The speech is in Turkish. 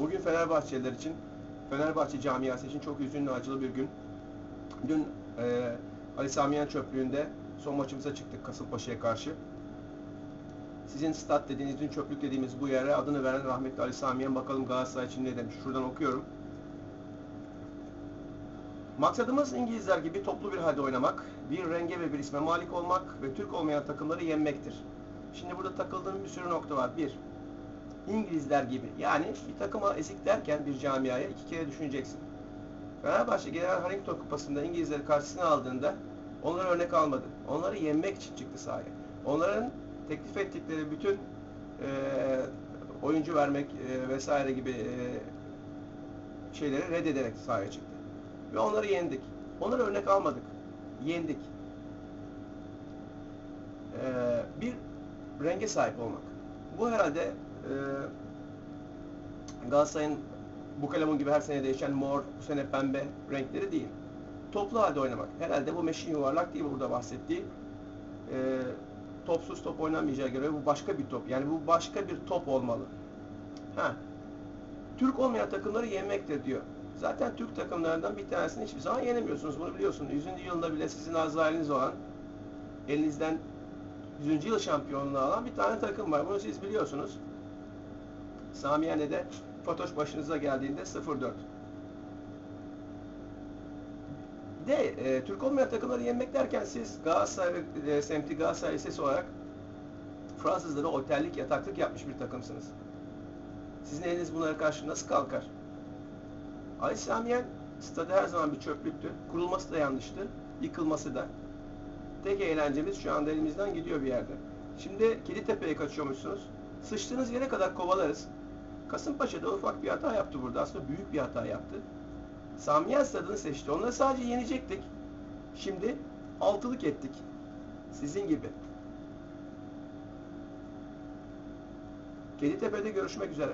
Bugün Fenerbahçeliler için, Fenerbahçe camiası için çok üzünlü, acılı bir gün. Dün e, Ali Samiyen çöplüğünde son maçımıza çıktık Kasımpaşa'ya karşı. Sizin stat dediğiniz, dün çöplük dediğimiz bu yere adını veren rahmetli Ali Samiyen bakalım Galatasaray için ne demiş. Şuradan okuyorum. Maksadımız İngilizler gibi toplu bir halde oynamak, bir renge ve bir isme malik olmak ve Türk olmayan takımları yenmektir. Şimdi burada takıldığım bir sürü nokta var. Bir, İngilizler gibi. Yani bir takıma ezik derken bir camiaya iki kere düşüneceksin. Fenerbahçe Genel Harrington Kupası'nda İngilizleri karşısına aldığında onları örnek almadı. Onları yenmek için çıktı sahaya. Onların teklif ettikleri bütün e, oyuncu vermek e, vesaire gibi e, şeyleri reddederek sahaya çıktı. Ve onları yendik. Onları örnek almadık. Yendik. Ee, bir renge sahip olmak. Bu herhalde e, Galatasaray'ın bu kalemun gibi her sene değişen mor, bu sene pembe renkleri değil. Toplu halde oynamak. Herhalde bu meşin yuvarlak değil burada bahsettiği. E, topsuz top oynanmayacağı göre bu başka bir top. Yani bu başka bir top olmalı. Ha. Türk olmayan takımları yenmektir diyor. Zaten Türk takımlarından bir tanesini hiçbir zaman yenemiyorsunuz. Bunu biliyorsunuz. 100. yılında bile sizin azrailiniz olan elinizden 100. yıl şampiyonluğu alan bir tane takım var. Bunu siz biliyorsunuz. Samiye'de Fatoş başınıza geldiğinde 0-4. De e, Türk olmayan takımları yenmek derken siz Galatasaray e, semti Galatasaray Lisesi olarak Fransızlara otellik yataklık yapmış bir takımsınız. Sizin eliniz bunlara karşı nasıl kalkar? Ali Samiyen stadı her zaman bir çöplüktü. Kurulması da yanlıştı. Yıkılması da. Tek eğlencemiz şu anda elimizden gidiyor bir yerde. Şimdi Kilitepe'ye kaçıyormuşsunuz. Sıçtığınız yere kadar kovalarız. Kasımpaşa'da ufak bir hata yaptı burada. Aslında büyük bir hata yaptı. Samiyen stadını seçti. Onları sadece yenecektik. Şimdi altılık ettik. Sizin gibi. Keditepe'de görüşmek üzere.